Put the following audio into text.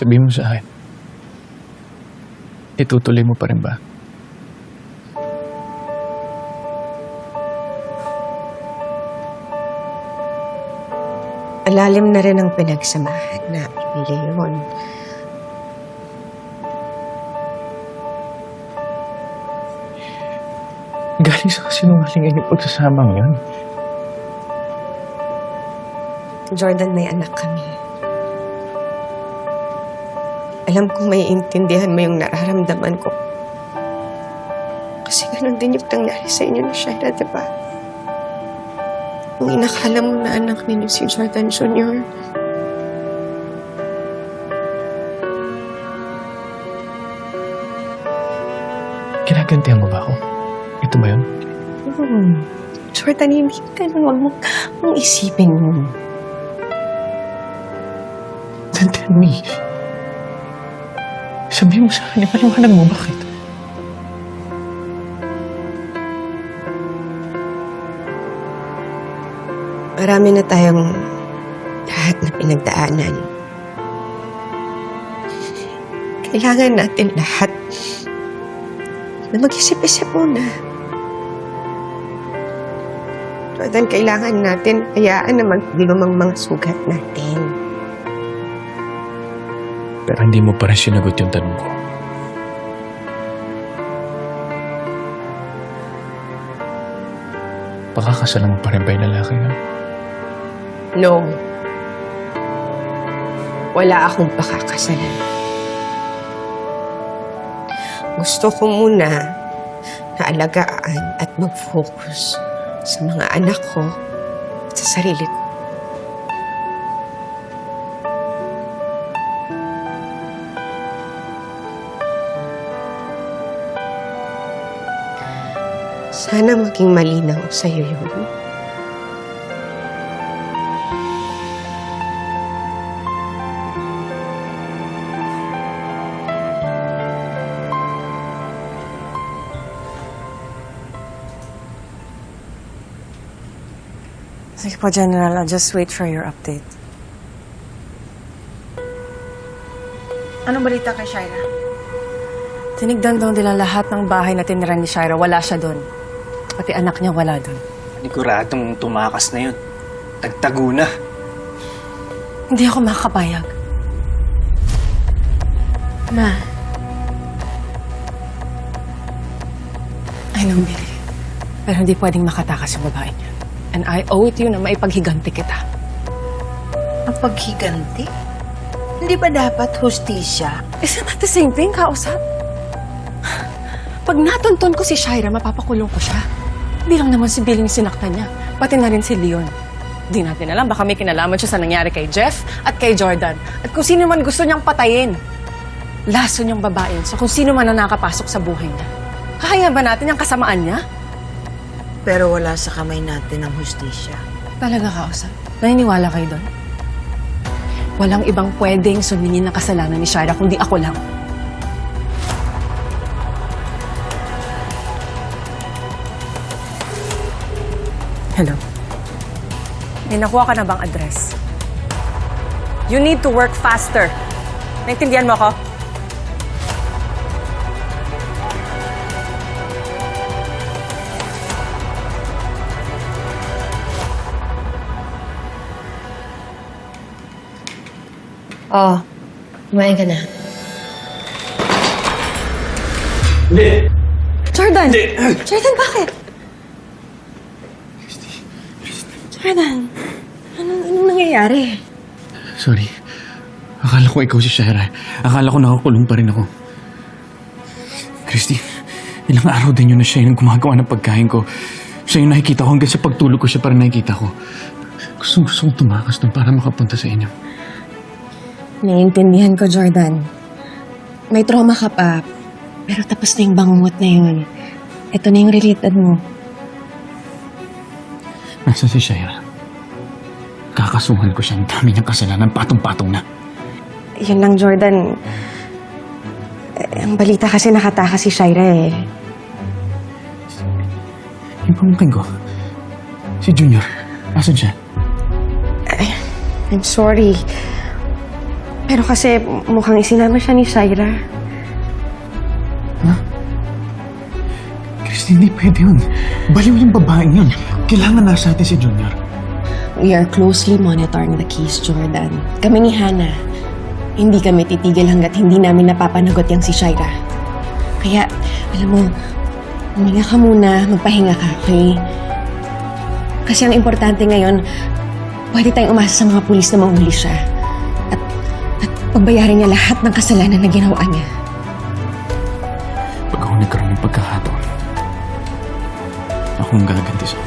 Sabihin mo sa akin. Itutuloy mo pa rin ba? Alalim na rin ang pinagsamahan na Leon. Galing sa kasinungalingan yung pagsasamang yun. Jordan, may anak kami. Alam kong may intindihan mo yung nararamdaman ko. Kasi ganun din yung nangyari sa inyo ni Shaira, di ba? Nung inakala mo na anak ninyo si Jordan Jr., Kinagantihan mo ba ako? Ito ba yun? hmm, Jordan, hindi ka na wag mo mong isipin mo. Then tell me. Sabihin mo sa akin, ipaliwanag mo bakit? Marami na tayong lahat na pinagdaanan. Kailangan natin lahat na mag-isip-isip muna. Jordan, kailangan natin hayaan na maglumang mga sugat natin. Pero hindi mo pa rin sinagot yung tanong ko. Pakakasalan mo pa rin ba yung lalaki yun? No. Wala akong pakakasalan. Gusto ko muna na alagaan at mag-focus sa mga anak ko at sa sarili ko. Sana maging malinaw sa'yo yun. Sige po, General. I'll just wait for your update. Anong balita kay Shaira? Tinigdan daw nila lahat ng bahay na tinira ni Shira. Wala siya doon. Pati anak niya wala doon. Paniguradong tumakas na yun. Tagtago na. Hindi ako makakapayag. Ma, I know, Billy. Pero hindi pwedeng makatakas yung babae niya. And I owe it to you na maipaghiganti kita. ang paghiganti? Hindi ba dapat hustisya? Isn't that the same thing, kausap? Pag natunton ko si Shira, mapapakulong ko siya. Hindi lang naman si Billy yung sinaktan niya. Pati na rin si Leon. Di natin alam, baka may kinalaman siya sa nangyari kay Jeff at kay Jordan. At kung sino man gusto niyang patayin. Laso niyang babae yun. So kung sino man ang nakapasok sa buhay niya. Kaya ba natin yung kasamaan niya? Pero wala sa kamay natin ang hustisya. Talaga, kausap. Naniniwala kayo doon? Walang ibang pwedeng sumingin ng kasalanan ni Shira kundi ako lang. Hello? May nakuha ka na bang address? You need to work faster. Naintindihan mo ako? Oh, kumain ka na. Hindi! Jordan! Hindi! Jordan, bakit? Jordan, anong, anong nangyayari? Sorry. Akala ko ikaw si Shara. Akala ko nakakulong pa rin ako. Christy, ilang araw din yun na siya yung gumagawa ng pagkain ko. Siya yung nakikita ko hanggang sa pagtulog ko siya para nakikita ko. Gusto gusto kong tumakas doon para makapunta sa inyo. Naiintindihan ko, Jordan. May trauma ka pa. Pero tapos na yung bangungot na yun. Ito na yung related mo. Nasa si Shaira. Kakasuhan ko siya. Ang dami niyang kasalanan. Patong-patong na. Yun lang, Jordan. Eh, ang balita kasi nakatakas si Shaira eh. Yung pamangkin ko. Si Junior. Asan siya? I'm sorry. Pero kasi mukhang isinama siya ni Shaira. Hindi pwede yun. Baliw yung babaeng yun. Kailangan nasa atin si Junior. We are closely monitoring the case, Jordan. Kami ni Hannah, hindi kami titigil hanggat hindi namin napapanagot yang si Shaira. Kaya, alam mo, huminga ka muna, magpahinga ka, okay? Kasi ang importante ngayon, pwede tayong umasa sa mga pulis na mahuli siya. At, at pagbayarin niya lahat ng kasalanan na ginawa niya. Pag ako nagkaroon ng pagkakataon, ako ang gaganti sa